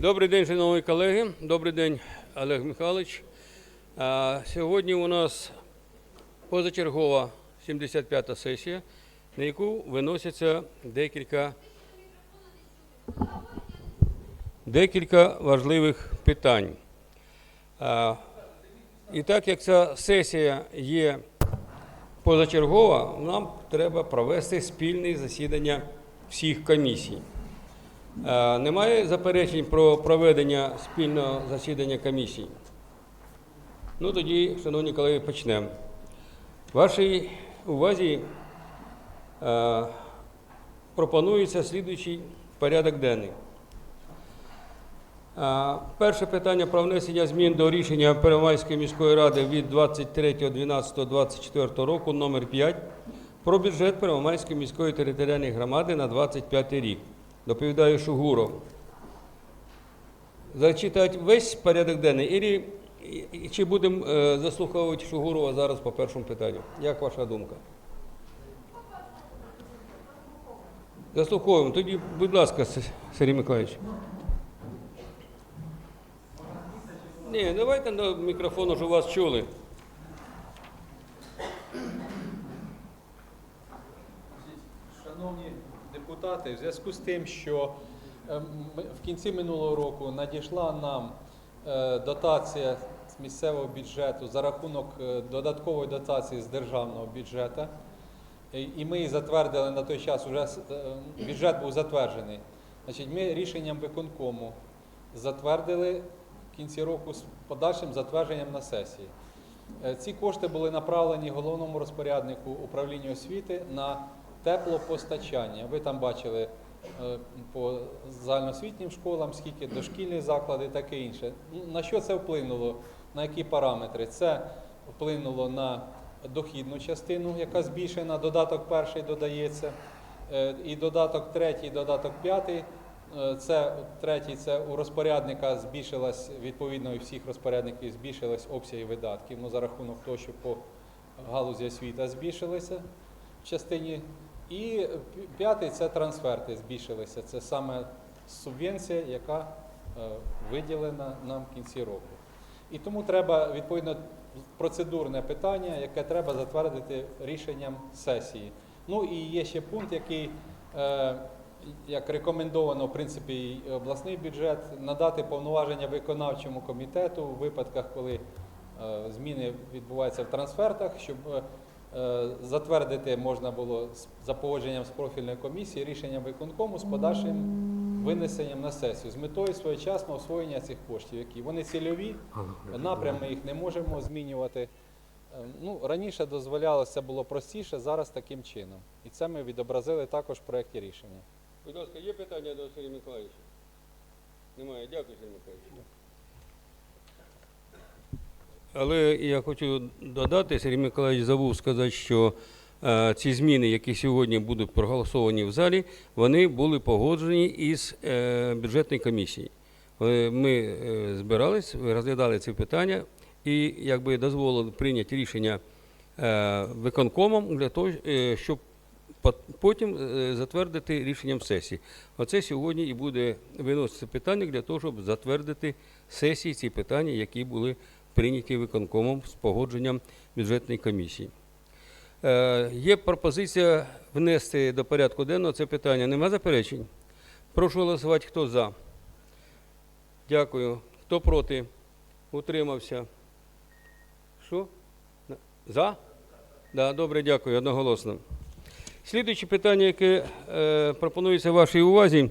Добрий день, шановні колеги. Добрий день, Олег Михайлович. Сьогодні у нас позачергова 75-та сесія, на яку виносяться декілька, декілька важливих питань. І так як ця сесія є позачергова, нам треба провести спільне засідання всіх комісій. Е, Немає заперечень про проведення спільного засідання комісій? Ну тоді, шановні колеги, почнемо. Вашій увазі е, пропонується слідуючий порядок денний. Е, Перше питання про внесення змін до рішення Первомайської міської ради від 23.12.24 року номер 5 про бюджет Первомайської міської територіальної громади на 25 рік. Доповідає Шугуров. Зачитати весь порядок денний, і, чи будемо е, заслуховувати Шугурова зараз по першому питанню? Як ваша думка? Заслуховуємо. Тоді, будь ласка, Сергій Миколаївич. Ні, давайте на мікрофон, щоб вас чули. Шановні депутати, в зв'язку з тим, що е, в кінці минулого року надійшла нам е, дотація з місцевого бюджету за рахунок е, додаткової дотації з державного бюджету, і- ми затвердили на той час, вже бюджет був затверджений. Значить, ми рішенням виконкому затвердили в кінці року з подальшим затвердженням на сесії. Ці кошти були направлені головному розпоряднику управління освіти на теплопостачання. Ви там бачили е, по загальноосвітнім школам, скільки дошкільні заклади, таке інше. Ну, На що це вплинуло? На які параметри? Це вплинуло на дохідну частину, яка збільшена, додаток перший додається, е, і додаток третій, додаток п'ятий. Е, Це третій, це у розпорядника збільшилась відповідно і всіх розпорядників збільшились обсяги видатків. Ну за рахунок того, що по галузі освіта збільшилися в частині. І п'ятий це трансферти збільшилися. Це саме субвенція, яка е, виділена нам в кінці року. І тому треба відповідно процедурне питання, яке треба затвердити рішенням сесії. Ну і є ще пункт, який, е, як рекомендовано, в принципі, обласний бюджет, надати повноваження виконавчому комітету у випадках, коли е, зміни відбуваються в трансфертах, щоб затвердити можна було за погодженням з профільної комісії рішенням виконкому з подальшим винесенням на сесію з метою своєчасного освоєння цих коштів, які вони цільові, напрям ми їх не можемо змінювати. Е, Ну, раніше дозволялося було простіше, зараз таким чином. І це ми відобразили також в проєкті рішення. Будь ласка, є питання до Сергія Миколаївича? Немає. Дякую, Сергій Миколаївич. Але я хочу додати, Сергій Миколаївич забув сказати, що е, ці зміни, які сьогодні будуть проголосовані в залі, вони були погоджені із е, бюджетною комісією. Е, Ми збирались, розглядали ці питання і якби дозволили прийняти рішення виконкомом для того, щоб Потім затвердити рішенням сесії. Оце сьогодні і буде виноситися питання для того, щоб затвердити сесії ці питання, які були прийняті виконкомом з погодженням бюджетної комісії. Е, Є пропозиція внести до порядку денного це питання. Нема заперечень? Прошу голосувати, хто за. Дякую. Хто проти? Утримався. Що? За? Да, добре, дякую, одноголосно. Слідуюче питання, яке е, пропонується вашій увазі,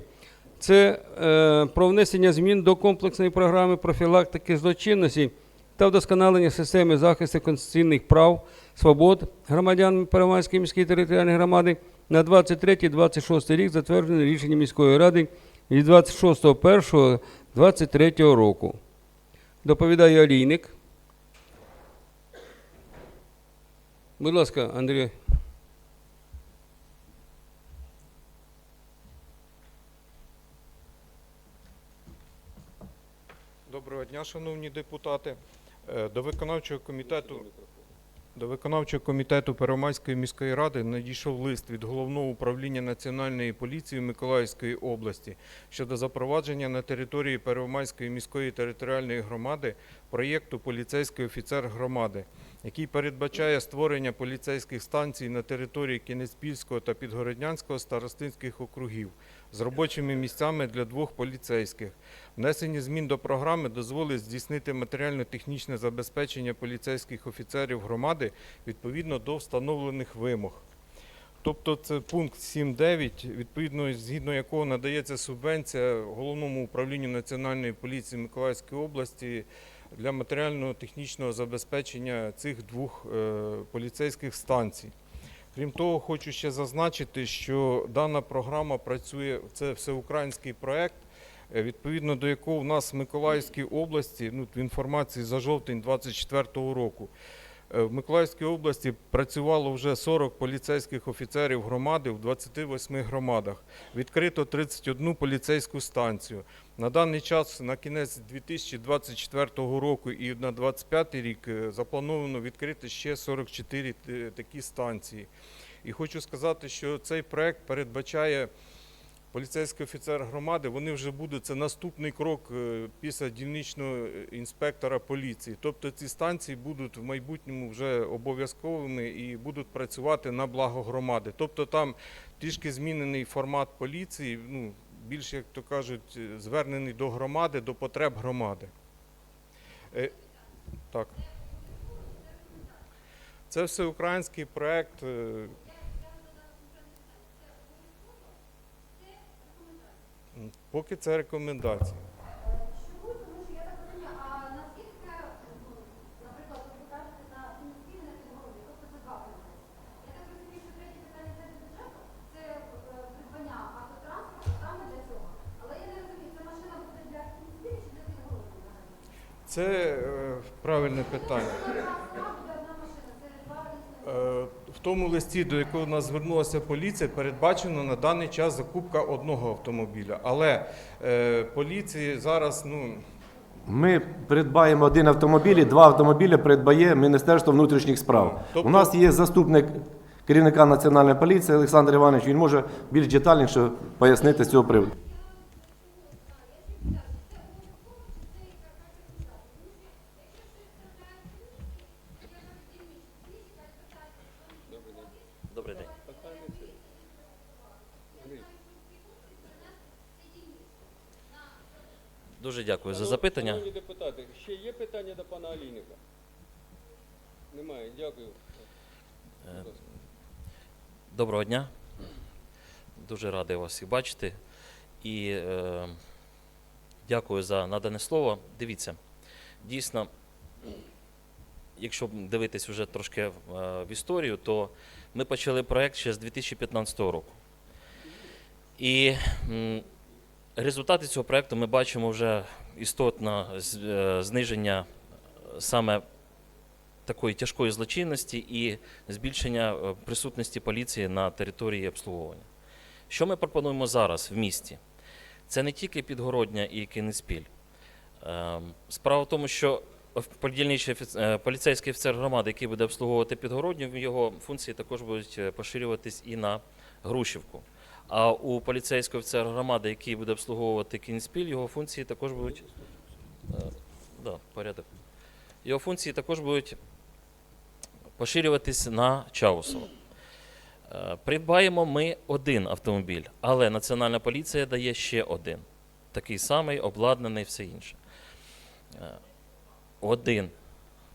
це е, про внесення змін до комплексної програми профілактики злочинності та вдосконалення системи захисту конституційних прав, свобод громадян Первомайської міської територіальної громади на 23-26 рік, затверджене рішенням міської ради від 26.01.23 року. Доповідає Олійник. Будь ласка, Андрій. Доброго дня, шановні депутати. Е, До виконавчого комітету До виконавчого комітету Первомайської міської ради надійшов лист від головного управління Національної поліції Миколаївської області щодо запровадження на території Первомайської міської територіальної громади проєкту Поліцейський офіцер громади, який передбачає створення поліцейських станцій на території Кінеспільського та Підгороднянського старостинських округів з робочими місцями для двох поліцейських. Внесення змін до програми дозволить здійснити матеріально-технічне забезпечення поліцейських офіцерів громади відповідно до встановлених вимог. Тобто це пункт 7.9, відповідно згідно якого надається субвенція головному управлінню Національної поліції Миколаївської області для матеріально-технічного забезпечення цих двох е, поліцейських станцій. Крім того, хочу ще зазначити, що дана програма працює, це всеукраїнський проект, е, відповідно до якого в нас в Миколаївській області, ну, в інформації за жовтень 2024 року, е, в Миколаївській області працювало вже 40 поліцейських офіцерів громади в 28 громадах. Відкрито 31 поліцейську станцію. На даний час, на кінець 2024 року і на 2025 рік е, заплановано відкрити ще 44 такі станції. І хочу сказати, що цей проект передбачає поліцейський офіцер громади. Вони вже будуть це наступний крок е, після дільничного е, інспектора поліції. Тобто ці станції будуть в майбутньому вже обов'язковими і будуть працювати на благо громади. Тобто там трішки змінений формат поліції. Ну більш як то кажуть, звернений до громади, до потреб громади. Е, Так. Це всеукраїнський проект. е, Поки це рекомендації. Чому? Тому що я так розумію, а наскільки, ну, наприклад, от ви кажете на фінансові на підгороді, тобто це два питання. Я так розумію, що третє питання це бюджету, це е, придбання автотранспорту саме для цього. Але я не розумію, це машина буде для фінансові чи для підгороду? Це е, правильне питання. Е, В тому листі, до якого нас звернулася поліція, передбачено на даний час закупка одного автомобіля. Але е, поліції зараз ну, Ми придбаємо один автомобіль, і два автомобілі придбає Міністерство внутрішніх справ. Тобто- У нас є заступник керівника Національної поліції Олександр Іванович. Він може більш детальніше пояснити з цього приводу. Добрий день. Дуже дякую за запитання. Шановні депутати, ще є питання до пана Алійника? Немає, дякую. Е, Доброго дня. Дуже радий вас всіх бачити. І е, дякую за надане слово. Дивіться, дійсно, якщо дивитись вже трошки е, в історію, то ми почали проект ще з 2015 року. І результати цього проекту ми бачимо вже істотне зниження саме такої тяжкої злочинності і збільшення е, присутності поліції на території обслуговування. Що ми пропонуємо зараз в місті? Це не тільки Підгородня і Кінеспіль. Ем, Справа в тому, що в- дільничий офіц- е, поліцейський офіцер громади, який буде обслуговувати Підгородню, його функції також будуть е, поширюватись і на Грушівку. А у поліцейського офіцера громади, який буде обслуговувати Кінеспіль, його функції також будуть. Е, Да, порядок. Його функції також будуть поширюватись на Чаусово. Е, Придбаємо ми один автомобіль, але Національна поліція дає ще один. Такий самий, обладнаний, все інше. Е, Один.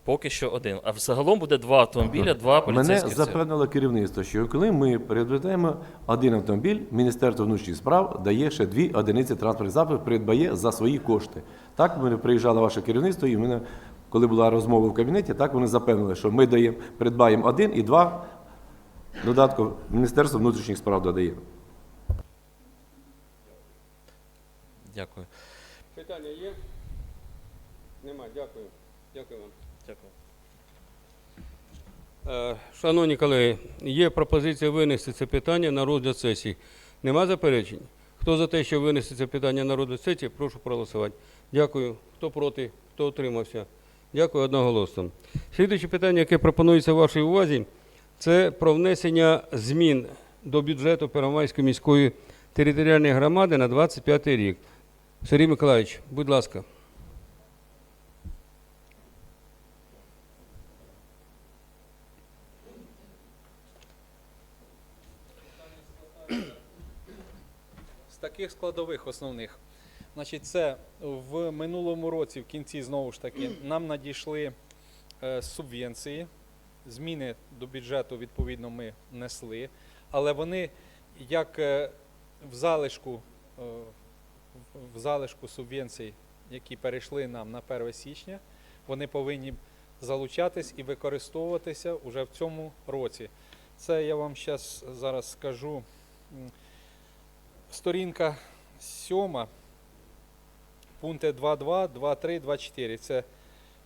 Поки що один. А взагалом буде два автомобіля, два Мене запевнило керівництво, що коли ми приобретаємо один автомобіль, Міністерство внутрішніх справ дає ще дві одиниці транспортних засобів, придбає за свої кошти. Так мене приїжджало ваше керівництво, і мене, коли була розмова в кабінеті, так вони запевнили, що ми даємо, придбаємо один і два додатку Міністерство внутрішніх справ додає. Дякую. Питання є? Нема, дякую. Дякую вам. Е, Шановні колеги, є пропозиція винести це питання на розгляд сесії. Нема заперечень? Хто за те, що винести це питання на розгляд сесії, прошу проголосувати. Дякую. Хто проти, хто утримався? Дякую одноголосно. Слідуюче питання, яке пропонується вашій увазі, це про внесення змін до бюджету Первомайської міської територіальної громади на 25 рік. Сергій Миколаївич, будь ласка. З таких складових основних. Значить, це в минулому році, в кінці знову ж таки, нам надійшли е, субвенції. Зміни до бюджету, відповідно, ми внесли. Але вони як е, в залишку, е, в залишку субвенцій, які перейшли нам на 1 січня, вони повинні залучатись і використовуватися вже в цьому році. Це я вам зараз скажу. Сторінка 7, пункти 2.2, 2.3, 2.4. Це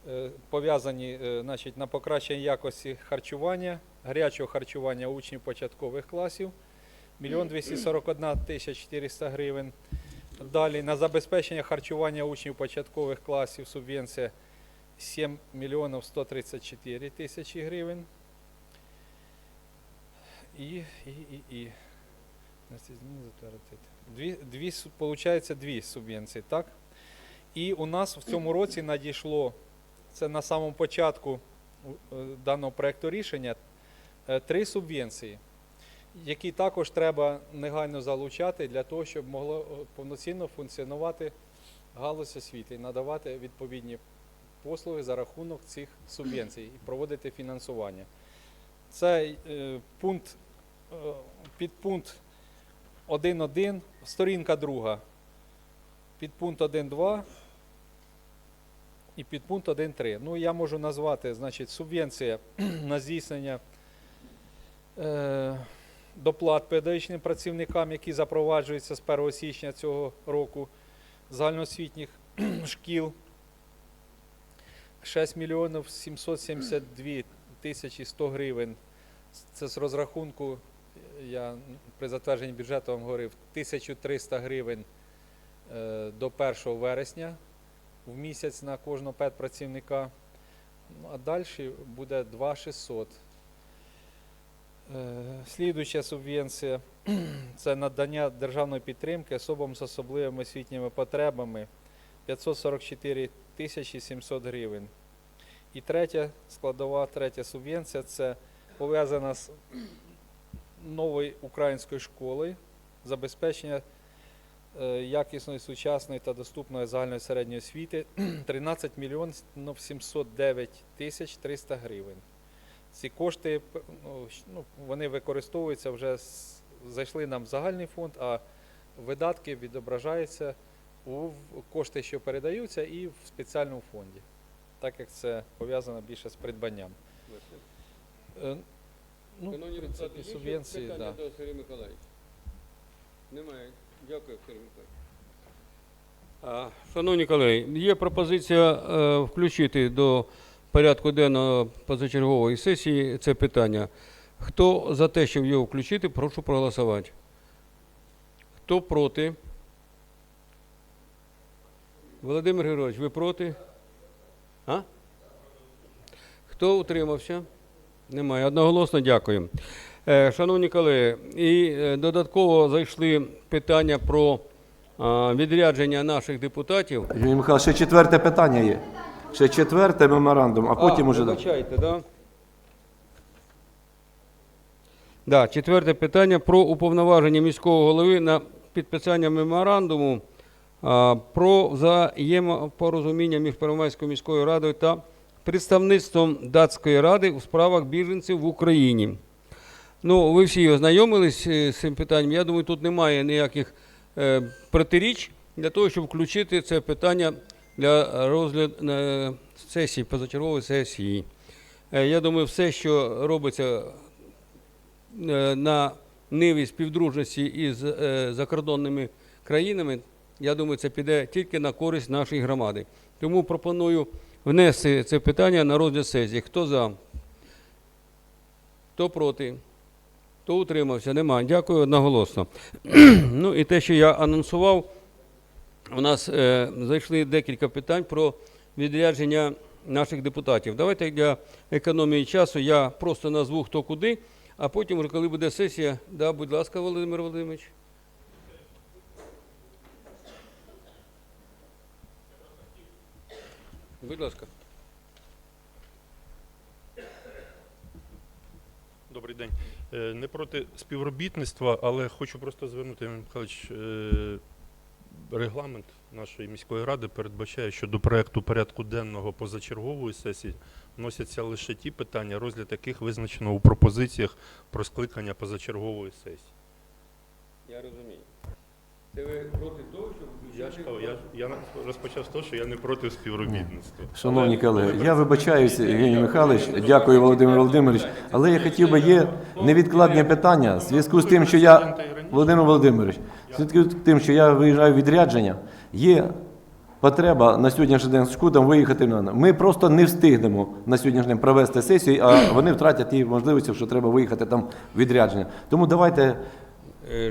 е, пов'язані е, значить, на покращення якості харчування, гарячого харчування учнів початкових класів. 1 241 тисяча 400 гривень. Далі на забезпечення харчування учнів початкових класів субвенція 7 мільйонів 134 тисячі гривень. І, і, і, і. На ці затвердити. Дві, дві, получається дві субвенції, так? І у нас в цьому році надійшло, це на самому початку е, даного проекту рішення, е, три субвенції, які також треба негайно залучати для того, щоб могло е, повноцінно функціонувати галузь освіти і надавати відповідні послуги за рахунок цих субвенцій і проводити фінансування. Це е, пункт, е, підпункт 1.1, сторінка друга. Підпункт 1.2 і підпункт 1.3. Ну, я можу назвати, значить, субвенція на здійснення е, доплат педагогічним працівникам, які запроваджуються з 1 січня цього року загальноосвітніх шкіл. 6 мільйонів 772 тисячі 100 гривень. Це з розрахунку я при затвердженні бюджету вам говорив 1300 гривень е, до 1 вересня в місяць на кожного педпрацівника. Ну, а далі буде 2600. Е, Слідуюча субвенція це надання державної підтримки особам з особливими освітніми потребами 544 тисячі 700 гривень. І третя складова, третя субвенція це пов'язана з нової української школи, забезпечення е, якісної, сучасної та доступної загальної середньої освіти 13 мільйонів 709 тисяч 300 гривень. Ці кошти ну, ну, вони використовуються вже зайшли нам в загальний фонд, а видатки відображаються у кошти, що передаються, і в спеціальному фонді, так як це пов'язано більше з придбанням. Ну, Шановні депутати, є ще субвенції, питання да. до Сергія Миколаївича? Немає. Дякую, Сергій Миколаївич. А, Шановні колеги, є пропозиція е, включити до порядку денного позачергової сесії це питання. Хто за те, щоб його включити, прошу проголосувати. Хто проти? Володимир Григорович, ви проти? А? Хто утримався? Немає. Одноголосно дякую. Е, Шановні колеги, і е, додатково зайшли питання про відрядження наших депутатів. Юрій Михайлович, ще четверте питання є. Ще четверте меморандум, а потім уже. да. Вибачайте, да? Да, четверте питання про уповноваження міського голови на підписання меморандуму а, про взаємопорозуміння між Первомайською міською радою та представництвом датської ради у справах біженців в Україні. Ну, ви всі ознайомились е, з цим питанням. Я думаю, тут немає ніяких е, протиріч для того, щоб включити це питання для розгляду е, сесії, позачергової сесії. Я думаю, все, що робиться на ниві співдружності із закордонними країнами, я думаю, це піде тільки на користь нашої громади. Тому пропоную внести це питання на розгляд сесії. Хто за? Хто проти? Хто утримався? Нема. Дякую одноголосно. ну і те, що я анонсував, у нас е, зайшли декілька питань про відрядження наших депутатів. Давайте для економії часу я просто назву хто куди, а потім, коли буде сесія, да, будь ласка, Володимир Володимирович. Будь ласка. Добрий день. Е, Не проти співробітництва, але хочу просто звернути, Михайлович, е, регламент нашої міської ради передбачає, що до проекту порядку денного позачергової сесії вносяться лише ті питання, розгляд яких визначено у пропозиціях про скликання позачергової сесії. Я розумію. Це ви проти того, щоб Я ж кажу, я, я розпочав з того, що я не проти співробітництва. Шановні колеги, я вибачаюся, Євгеній Михайлович, дякую Володимир Володимирович, але я хотів би, є невідкладні питання в зв'язку з тим, що я, Володимир Володимирович, в зв'язку з тим, що я виїжджаю в відрядження, є потреба на сьогоднішній день з шкудом виїхати на Ми просто не встигнемо на сьогоднішній день провести сесію, а вони втратять ті можливості, що треба виїхати там в відрядження. Тому давайте Е,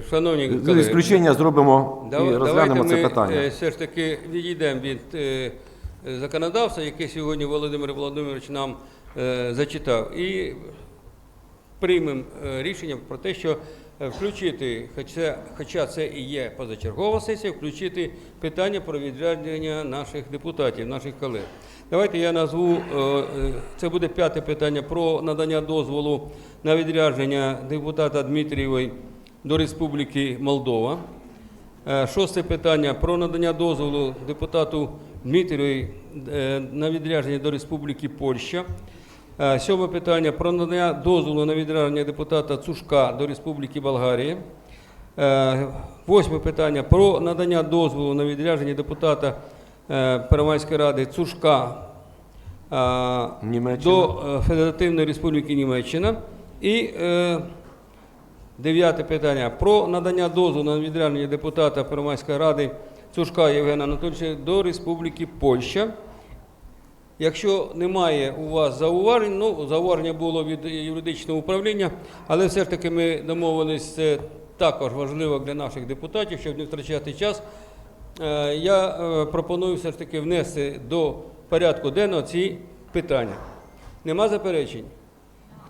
Шановні колеги, ісключення зробимо Дав- і розглянемо давайте це ми, питання. е, все ж таки відійдемо від е, законодавства, яке сьогодні Володимир Володимирович нам е, зачитав, і приймемо е, рішення про те, що е, включити, хоча, хоча це і є позачергова сесія, включити питання про відрядження наших депутатів, наших колег. Давайте я назву, е, е, це буде п'яте питання про надання дозволу на відрядження депутата Дмитрієвої до Республіки Молдова. Е, Шосте питання про надання дозволу депутату Дмитрію е, на відрядження до Республіки Польща. Е, Сьоме питання про надання дозволу на відрядження депутата Цушка до Республіки Болгарія. Восьме питання про надання дозволу на відрядження депутата Первомайської ради Цушка Німеччина. до Федеративної Республіки Німеччина. І Дев'яте питання про надання дозволу на відрядження депутата Первомайської ради Цушка Євгена Анатолійовича до Республіки Польща. Якщо немає у вас зауважень, ну зауваження було від юридичного управління, але все ж таки ми домовились, це також важливо для наших депутатів, щоб не втрачати час. Е, Я е, пропоную все ж таки внести до порядку денного ці питання. Нема заперечень?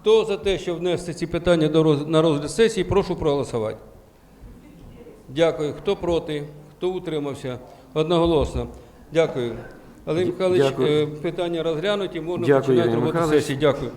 Хто за те, щоб внести ці питання на розгляд сесії, прошу проголосувати. Дякую. Хто проти? Хто утримався? Одноголосно. Дякую. Олег Михайлович, Дякую. е, питання розглянуті, можна Дякую, починати роботу сесії. Дякую.